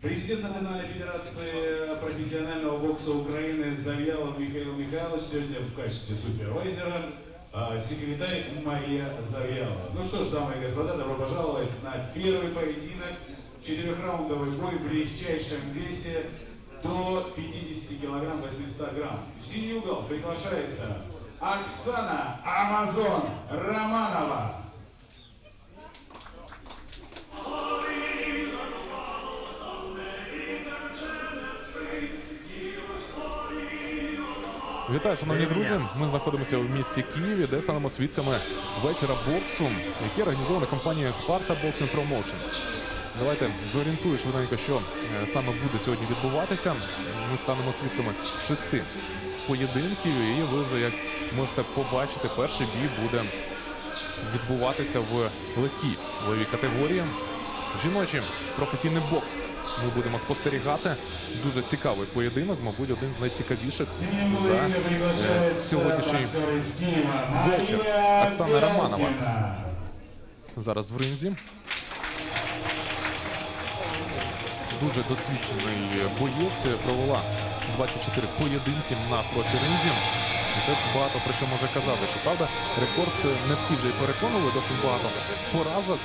Президент Национальной Федерации профессионального бокса Украины Завьялов Михаил Михайлович сегодня в качестве супервайзера, а секретарь Мария Завьялова. Ну что ж, дамы и господа, добро пожаловать на первый поединок, четырехраундовый бой в легчайшем весе до 50 килограмм 800 грамм. В синий угол приглашается Оксана Амазон Романова. Вітаю, шановні друзі. Ми знаходимося в місті Києві, де станемо свідками вечора боксу, який організовано компанією Sparta Boxing Promotion. Давайте зорієнтую швиденько, що е, саме буде сьогодні відбуватися. Ми станемо свідками шести поєдинків, і ви вже як можете побачити, перший бій буде відбуватися в легкій ваговій категорії. Жіночий професійний бокс. Ми будемо спостерігати. Дуже цікавий поєдинок, мабуть, один з найцікавіших за е, сьогоднішній вечір. Оксана Романова. зараз в ринзі. Дуже досвідчений боєць. Провела 24 поєдинки на профі-ринзі. Це багато про що може казати. Що правда, рекорд не такий вже й переконували, досить багато поразок.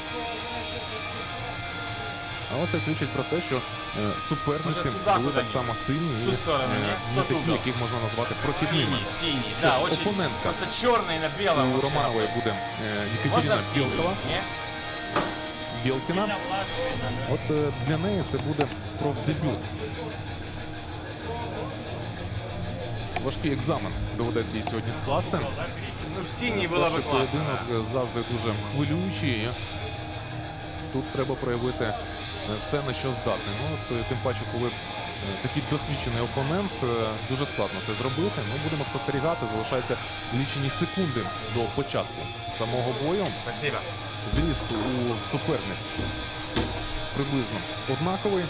Але це свідчить про те, що е, суперниці Може, туди були так куди-нибудь? само сильні і ту сторону, е, ні? не Хто такі, туди? яких можна назвати прохідними. Синий, синий, Что да, ж, очень. оппонентка. Просто черный на белом. У вообще. Романової буде е, Екатерина Можно в синий? Білкова. Не? Білкіна. От е, для неї це буде профдебют. Важкий екзамен доведеться їй сьогодні скласти. Ну, в синий было Перший бы классно. поєдинок е, завжди дуже хвилюючий. і Тут треба проявити е, все, на що здатний. Ну, от, е, тим паче, коли е, такий досвідчений опонент, е, дуже складно це зробити. Ми будемо спостерігати. Залишаються лічені секунди до початку самого бою. Зріст у суперниць приблизно однаковий.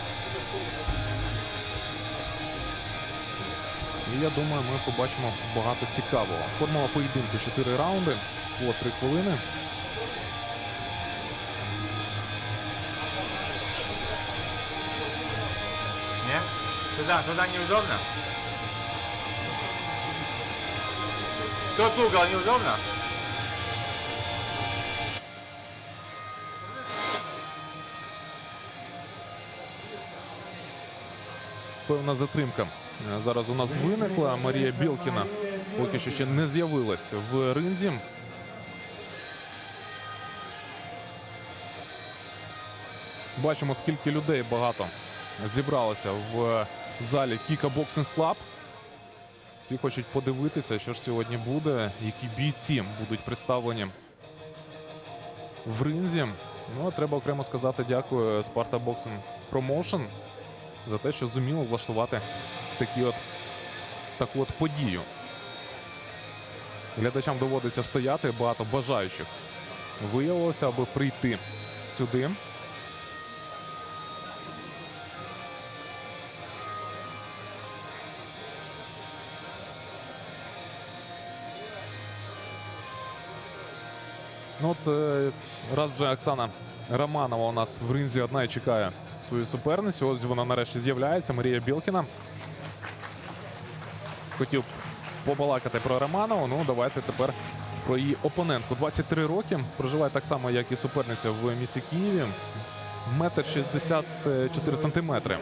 І я думаю, ми побачимо багато цікавого. Формула поєдинку 4 раунди по 3 хвилини. Туда, туда неудобно? В тот угол неудобно? Певна затримка зараз у нас виникла. Марія Білкіна поки що ще не з'явилась в ринзі. Бачимо, скільки людей багато зібралося в залі Кіка Боксинг Клаб. Всі хочуть подивитися, що ж сьогодні буде, які бійці будуть представлені в ринзі. Ну, а треба окремо сказати дякую Sparta Boxing Promotion за те, що зуміло влаштувати такі от, таку от подію. Глядачам доводиться стояти, багато бажаючих виявилося, аби прийти сюди. Ну от е, раз вже Оксана Романова у нас в ринзі одна і чекає свою суперницю. Ось вона нарешті з'являється. Марія Білкіна. Хотів побалакати про Романову. Ну, давайте тепер про її опонентку. 23 роки. Проживає так само, як і суперниця в місті Києві. Метр 64 сантиметри.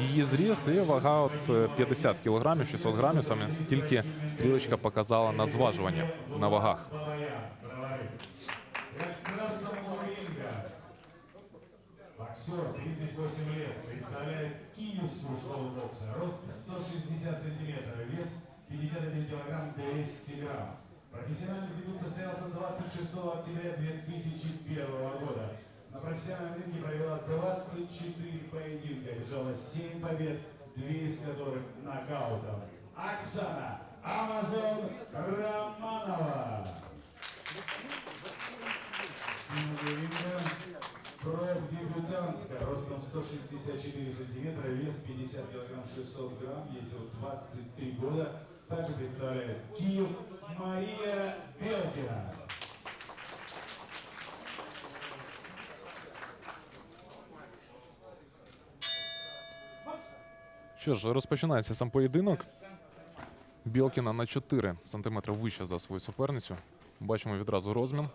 Її зріст і вага от е, 50 кілограмів, 600 грамів. Саме стільки стрілочка показала на зважуванні на вагах. Боксер, 38 лет, представляет Киевскую школу бокса. Рост 160 сантиметров, вес 51 килограмм 200 грамм. Профессиональный дебют состоялся 26 октября 2001 года. На профессиональном ринге провела 24 поединка, держала 7 побед, две из которых нокаутом. Оксана Амазон Романова. Синего профдебютантка, ростом 164 сантиметра, вес 50 килограмм 600 грамм, ей всего 23 года. Также представляет Киев Мария Белкина. Що ж, розпочинається сам поєдинок. Білкіна на 4 см вище за свою суперницю. Бачимо відразу розмін.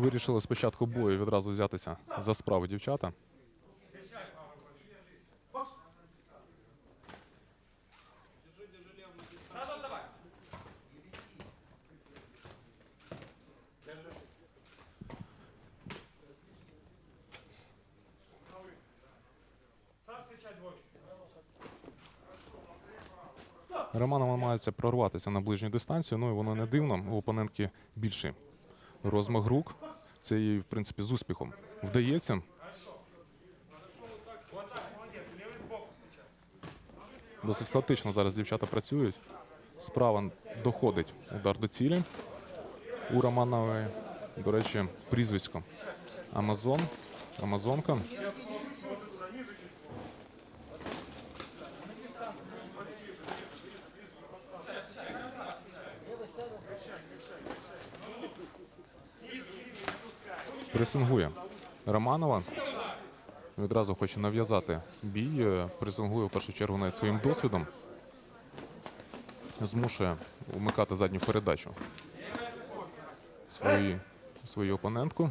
Вирішили спочатку бою відразу взятися за справу дівчата. Роман намагається прорватися на ближню дистанцію. Ну і воно не дивно. У опонентки більший розмах рук. Це їй, в принципі, з успіхом вдається. Досить хаотично зараз дівчата працюють. Справа доходить удар до цілі. У Романової, до речі, прізвисько Амазон. Амазонка. Пресингує Романова. Відразу хоче нав'язати бій. Пресингує в першу чергу навіть своїм досвідом. Змушує вмикати задню передачу свої, свою опонентку.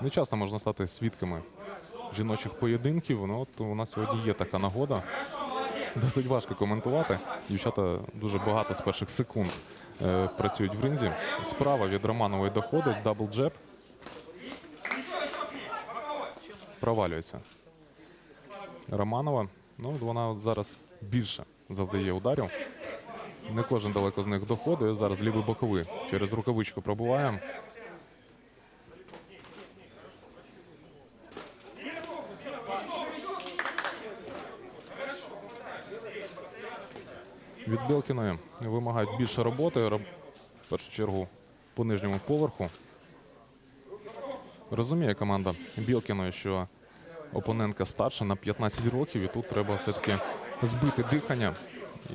Не часто можна стати свідками жіночих поєдинків. Ну, от у нас сьогодні є така нагода. Досить важко коментувати. Дівчата дуже багато з перших секунд е, працюють в ринзі. Справа від Романової доходить, дабл джеб. Провалюється. Романова. Ну, вона от зараз більше завдає ударів. Не кожен далеко з них доходить. Зараз лівий боковий через рукавичку пробуває. Від Белкіної вимагають більше роботи, в першу чергу по нижньому поверху. Розуміє команда Білкіної, що опонентка старша на 15 років, і тут треба все-таки збити дихання.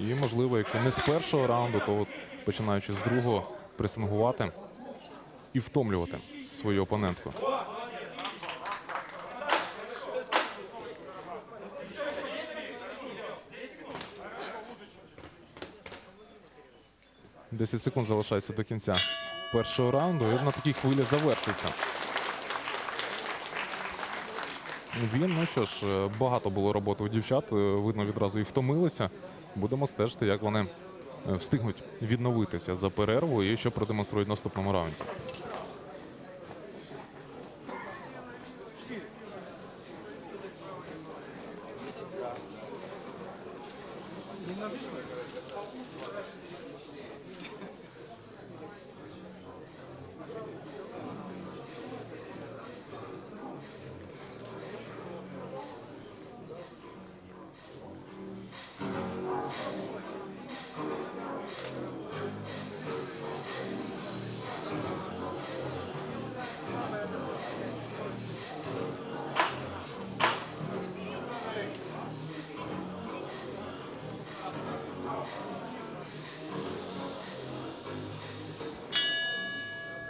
І, можливо, якщо не з першого раунду, то от, починаючи з другого, пресингувати і втомлювати свою опонентку. Десять секунд залишається до кінця першого раунду. І на такій хвилі завершується. Він, ну що ж, е, багато було роботи у дівчат. е, Видно, відразу і втомилися. Будемо стежити, як вони е, встигнуть відновитися за перерву і що продемонструють в наступному раунді.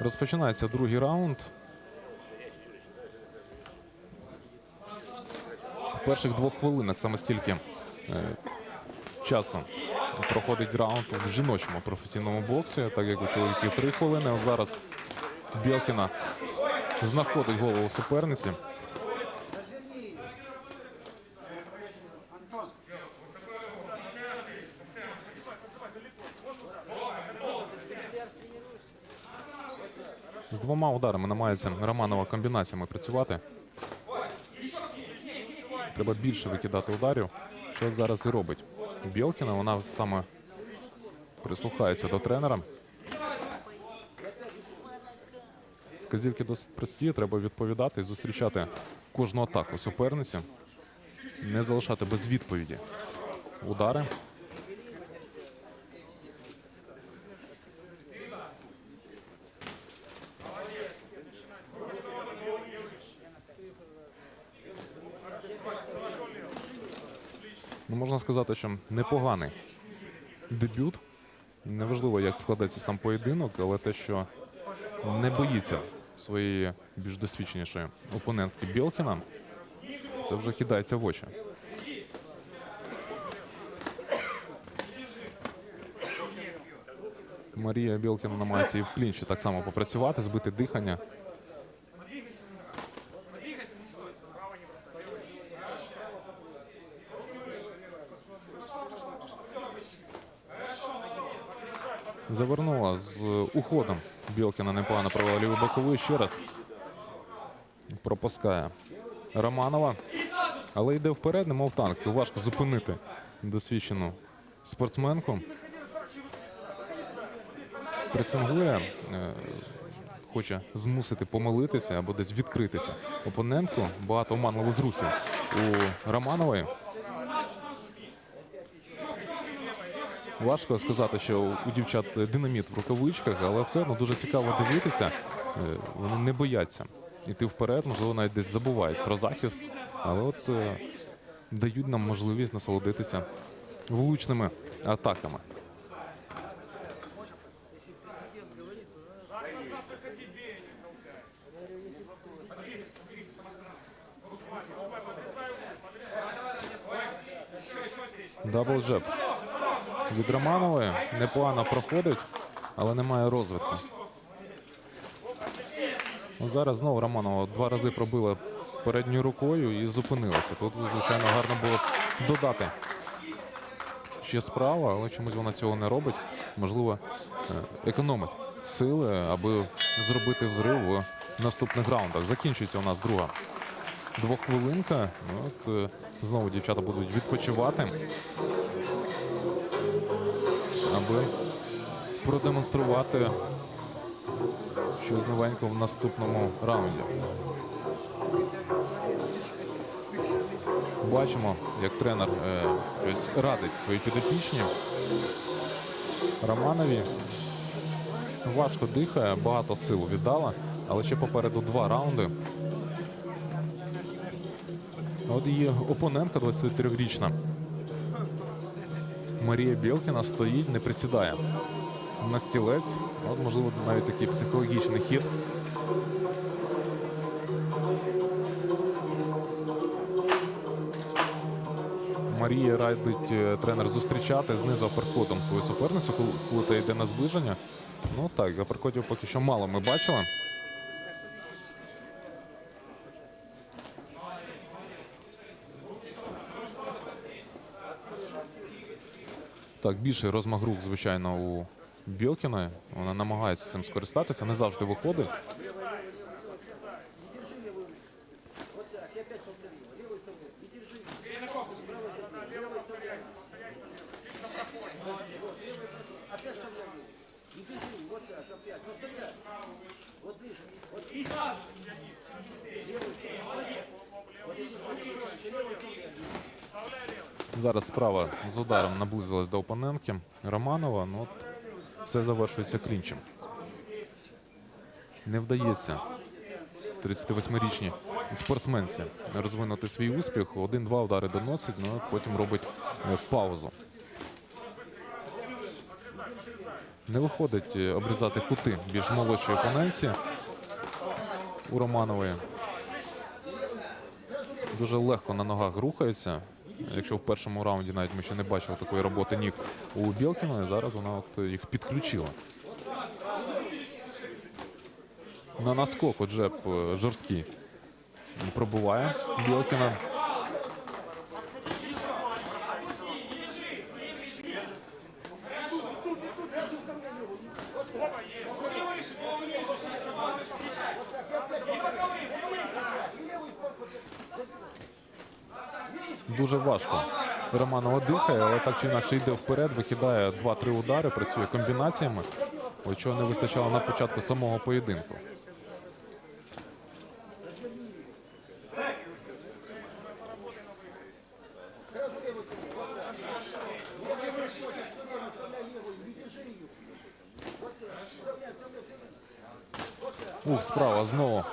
Розпочинається другий раунд. В перших двох хвилинах саме стільки е, часу проходить раунд в жіночому професійному боксі, так як у чоловіків три хвилини. Зараз Білкіна знаходить голову суперниці. З двома ударами намагається Романова комбінаціями працювати. Треба більше викидати ударів, що зараз і робить. Білкіна, вона саме прислухається до тренера. Вказівки досить прості, треба відповідати і зустрічати кожну атаку суперниці, не залишати без відповіді удари. Можна сказати, що непоганий дебют. Неважливо, як складеться сам поєдинок, але те, що не боїться своєї більш досвідченішої опонентки Білкіна, це вже кидається в очі. Марія Білкіна намагається і в клінчі так само попрацювати, збити дихання. Завернула з уходом. Білкіна непогано провела лівий боковий ще раз. Пропускає Романова. Але йде вперед, немов танк. Важко зупинити досвідчену спортсменку. Пресингує, е, хоче змусити помилитися або десь відкритися опонентку. Багато оманливих рухів у Романової. Важко сказати, що у дівчат динаміт в рукавичках, але все одно дуже цікаво дивитися. Е, Вони не бояться йти вперед, можливо, навіть десь забувають про захист, але от е, дають нам можливість насолодитися влучними атаками. Дабл джеб від Романової непогано проходить, але немає розвитку. Ну, Зараз знову Романова два рази пробила передньою рукою і зупинилася. Тут, звичайно, гарно було додати ще справа, але чомусь вона цього не робить. Можливо, е, економить сили, аби зробити взрив у наступних раундах. Закінчується у нас друга двохвилинка. От, е, знову дівчата будуть відпочивати аби продемонструвати щось новеньке в наступному раунді. Бачимо, як тренер е, щось радить своїй підопічні. Романові важко дихає, багато сил віддала, але ще попереду два раунди. От її опонентка 23-річна Марія Білкіна стоїть, не присідає на стілець. От, можливо, навіть такий психологічний хід. Марія радить е, тренер зустрічати знизу аперкотом свою суперницю, коли- та йде на зближення. Ну так, аперкотів поки що мало ми бачили. Так, більший розмах рук, звичайно, у Білкіної. Вона намагається цим скористатися, не завжди виходить. Зараз справа з ударом наблизилась до опонентки Романова. Ну, все завершується клінчем. Не вдається 38-річній спортсменці розвинути свій успіх. Один-два удари доносить, ну потім робить е, паузу. Не виходить е, обрізати кути більш молодшої опоненці у Романової. Дуже легко на ногах рухається. Якщо в першому раунді навіть ми ще не бачили такої роботи ніг у Білкіної, зараз вона от їх підключила. На наскок от е, жорсткий пробуває Білкіна. Дуже важко. Романова дихає, але так чи інакше йде вперед, викидає 2-3 удари, працює комбінаціями. От чого не вистачало на початку самого поєдинку. Ух, справа знову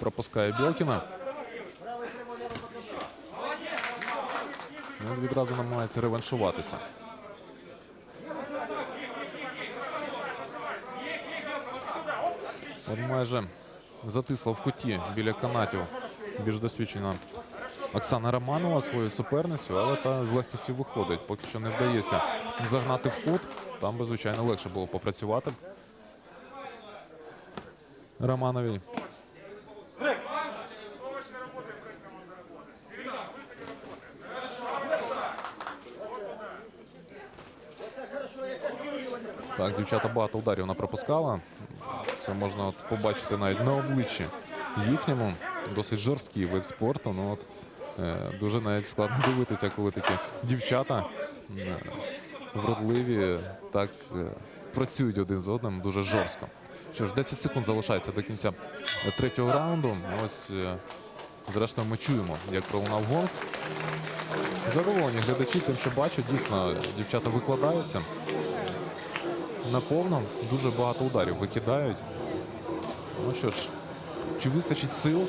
пропускає Білкіна. Він відразу намагається реваншуватися. От майже затисла в куті біля канатів більш досвідчена Оксана Романова свою суперницю, але та з легкістю виходить. Поки що не вдається загнати в кут. Там би, звичайно, легше було попрацювати. Романовій. Так, дівчата багато ударів вона пропускала. Це можна от побачити навіть на обличчі їхньому. Досить жорсткий вид спорту. Ну, от, е, дуже навіть складно дивитися, коли такі дівчата е, вродливі так е, працюють один з одним дуже жорстко. Що ж, 10 секунд залишається до кінця третього раунду. Ось, зрештою, ми чуємо, як пролунав гонг. Задоволені глядачі тим, що бачать, дійсно дівчата викладаються наповно. Дуже багато ударів викидають. Ну що ж, чи вистачить сил е,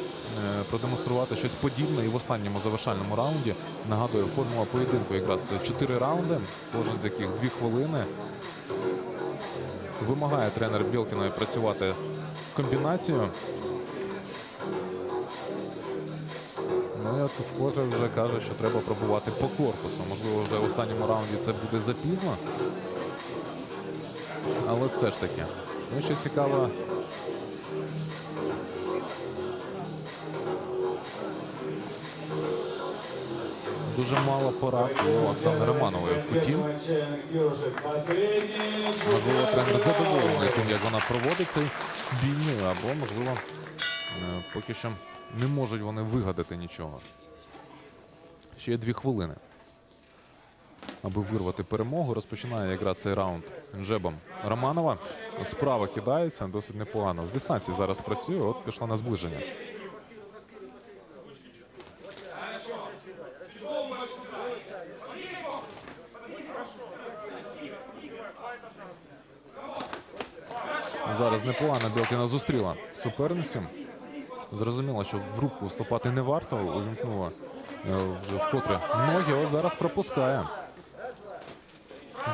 продемонструвати щось подібне і в останньому завершальному раунді? Нагадую, формула поєдинку якраз 4 раунди, кожен з яких 2 хвилини. Вимагає тренер Білкіної працювати комбінацію. Ну і от вкотре вже каже, що треба пробувати по корпусу. Можливо, вже в останньому раунді це буде запізно. Але все ж таки. Ну, що цікаво. Дуже мало порад у Оксани Романової в куті. Можливо, тренер задоволений тим, як вона проводить цей бій, або, можливо, е, поки що не можуть вони вигадати нічого. Ще є дві хвилини. Аби вирвати перемогу, розпочинає якраз цей раунд джебом Романова. Справа кидається, досить непогано. З дистанції зараз працює, от пішла на зближення. Зараз непогано Білкіна зустріла суперницю. Зрозуміло, що в руку вступати не варто, увімкнула е, вже вкотре ноги, от зараз пропускає.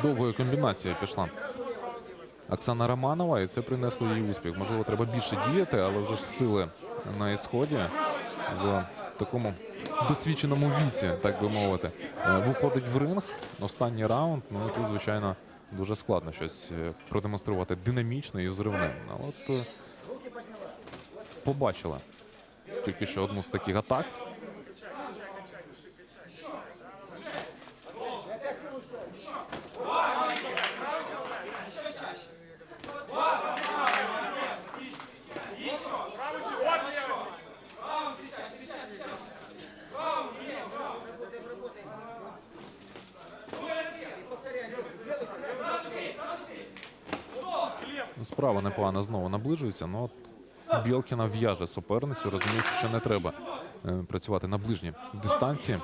Довгою комбінацією пішла. Оксана Романова, і це принесло їй успіх. Можливо, треба більше діяти, але вже ж сили на ісході в такому досвідченому віці, так би мовити. Е, Виходить в ринг. Останній раунд. Ну і тут, звичайно, дуже складно щось е, продемонструвати динамічне і взривне. А от е, побачила тільки що одну з таких атак. Справа непогано знову наближується, але от Білкіна в'яже суперницю, розуміючи, що не треба е, працювати на ближній дистанції.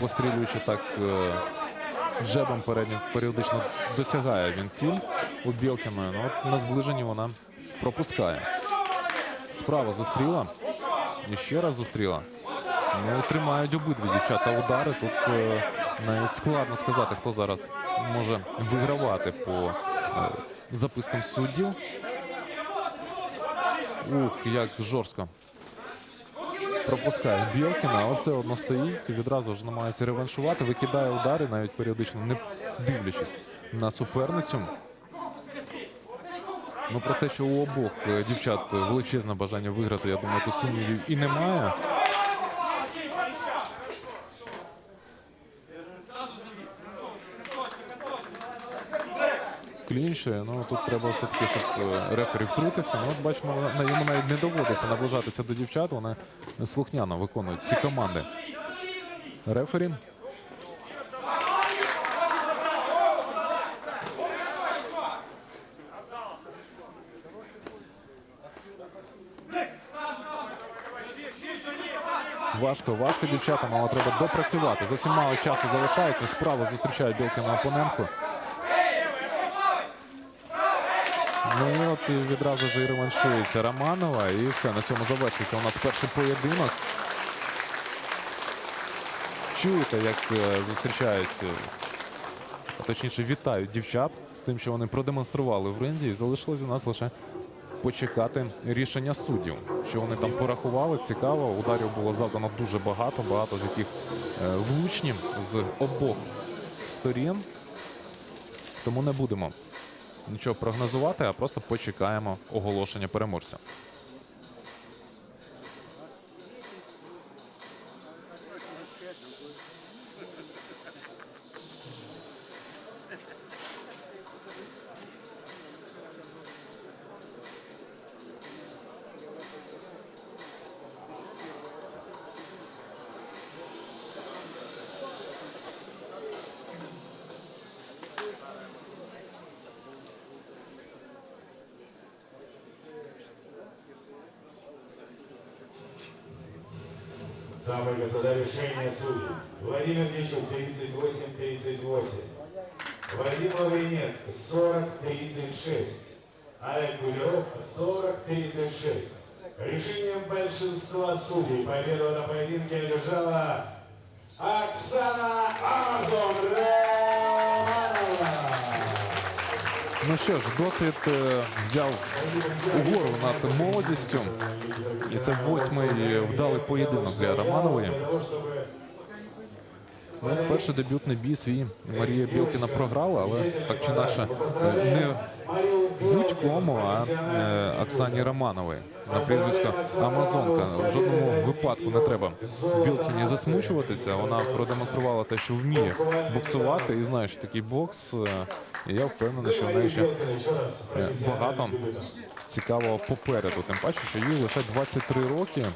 Пострілюючи так е, джебом переднім, періодично досягає він ціль у Білкіної. Ну, от на зближенні вона пропускає. Справа зустріла. І ще раз зустріла. Ну, тримають обидві дівчата удари. Тут е, навіть складно сказати, хто зараз може вигравати по е, запискам суддів. Ух, як жорстко. Пропускає Білкіна, а все одно стоїть і відразу ж намагається реваншувати, викидає удари, навіть періодично не дивлячись на суперницю. Ну про те, що у обох е, дівчат величезне бажання виграти, я думаю, тут сумнівів і немає. Клінче, ну тут треба все-таки, щоб е, рефері втрутився. Ну, от бачимо, йому навіть не доводиться наближатися до дівчат. Вони слухняно виконують всі команди. Рефері. Важко, важко дівчатам, але треба допрацювати. Зовсім мало часу залишається. Справа зустрічає Білкіна опонентку. Ну от відразу ж і реваншується Романова. І все, на цьому завершується у нас перший поєдинок. чуєте, як е, зустрічають, е, а точніше вітають дівчат з тим, що вони продемонстрували в ринзі. І залишилось у нас лише почекати рішення суддів. Що вони там порахували, цікаво. Ударів було завдано дуже багато, багато з яких е, влучні з обох сторін. Тому не будемо нічого прогнозувати, а просто почекаємо оголошення переможця. Дамы и господа, решение судей. Владимир Мичук, 38-38. Вадим Лавренец, 40-36. Олег Гулеров, 40-36. Решением большинства судей победу на поединке одержала Оксана Амазон Ну що ж, досвід е, взяв угору над молодістю. І це восьмий вдалий поєдинок для Романової. Перший дебютний бій свій Марія Білкіна програла, але так чи інакше е, не будь-кому, а е, Оксані Романової на прізвисько Амазонка. В жодному випадку не треба Білкіні засмучуватися. Вона продемонструвала те, що вміє боксувати і знає, що такий бокс. І я впевнений, що в неї ще е, багато цікавого попереду. Тим паче, що їй лише 23 роки.